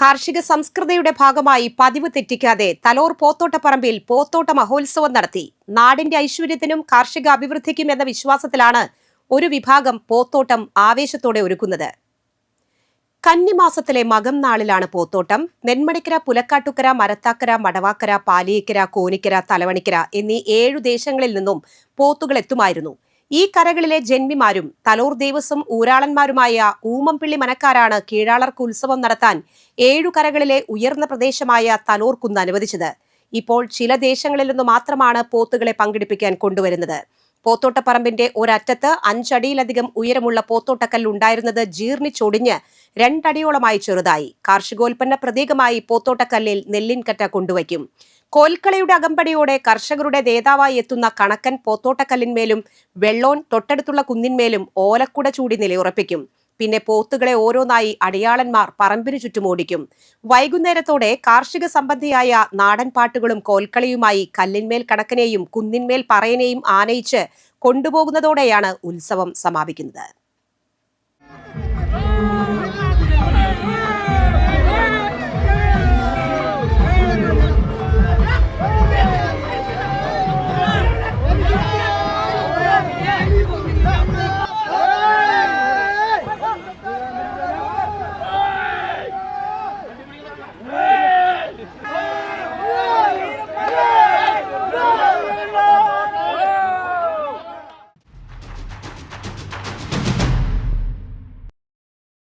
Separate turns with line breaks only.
കാർഷിക സംസ്കൃതിയുടെ ഭാഗമായി പതിവ് തെറ്റിക്കാതെ തലോർ പോത്തോട്ടപ്പറമ്പിൽ പോത്തോട്ട മഹോത്സവം നടത്തി. നാടിന്റെ ഐശ്വര്യത്തിനും കാർഷിക അഭിവൃദ്ധിക്കും എന്ന വിശ്വാസത്തിലാണ് ഒരു വിഭാഗം പോത്തോട്ടം ആവേശത്തോടെ ഒരുക്കുന്നത്. കന്നിമാസത്തിലെ മകം നാളിലാണ് പോത്തോട്ടം. നെന്മണിക്കര പുലക്കാട്ടുക്കര മരത്താക്കര മടവാക്കര പാലിയക്കര കോനിക്കര തലവണിക്കര എന്നീ ഏഴു ദേശങ്ങളിൽ നിന്നും പോത്തുകൾ എത്തുമായിരുന്നു. ഈ കരകളിലെ ജന്മിമാരും തലൂർ ദേവസ്വം ഊരാളന്മാരുമായ ഊമംപിള്ളി മനക്കാരാണ് കീഴാളർക്ക് ഉത്സവം നടത്താൻ ഏഴു കരകളിലെ ഉയർന്ന പ്രദേശമായ തലൂർ കുന്ന് അനുവദിച്ചത്. ഇപ്പോൾ ചില ദേശങ്ങളിൽ നിന്ന് മാത്രമാണ് പോത്തുകളെ പങ്കെടുപ്പിക്കാൻ കൊണ്ടുവരുന്നത്. പോത്തോട്ടപ്പറമ്പിന്റെ ഒരറ്റത്ത് അഞ്ചടിയിലധികം ഉയരമുള്ള പോത്തോട്ടക്കല്ല് ഉണ്ടായിരുന്നത് ജീർണിച്ചൊടിഞ്ഞ് രണ്ടടിയോളമായി ചെറുതായി. കാർഷികോൽപ്പന്ന പ്രതീകമായി പോത്തോട്ടക്കല്ലിൽ നെല്ലിൻകറ്റ കൊണ്ടുവയ്ക്കും. കോൽക്കളയുടെ അകമ്പടിയോടെ കർഷകരുടെ നേതാവായി എത്തുന്ന കണക്കൻ പോത്തോട്ടക്കല്ലിന്മേലും വെള്ളോൻ തൊട്ടടുത്തുള്ള കുന്നിന്മേലും ഓലക്കുട ചൂടി നിലയുറപ്പിക്കും. പിന്നെ പോത്തുകളെ ഓരോന്നായി അടയാളന്മാർ പറമ്പിനു ചുറ്റും ഓടിക്കും. വൈകുന്നേരത്തോടെ കാർഷിക സംബന്ധിയായ നാടൻ പാട്ടുകളും കോൽക്കളിയുമായി കല്ലിന്മേൽ കണക്കനെയും കുന്നിന്മേൽ പറയനെയും ആനയിച്ച് കൊണ്ടുപോകുന്നതോടെയാണ് ഉത്സവം സമാപിക്കുന്നത്.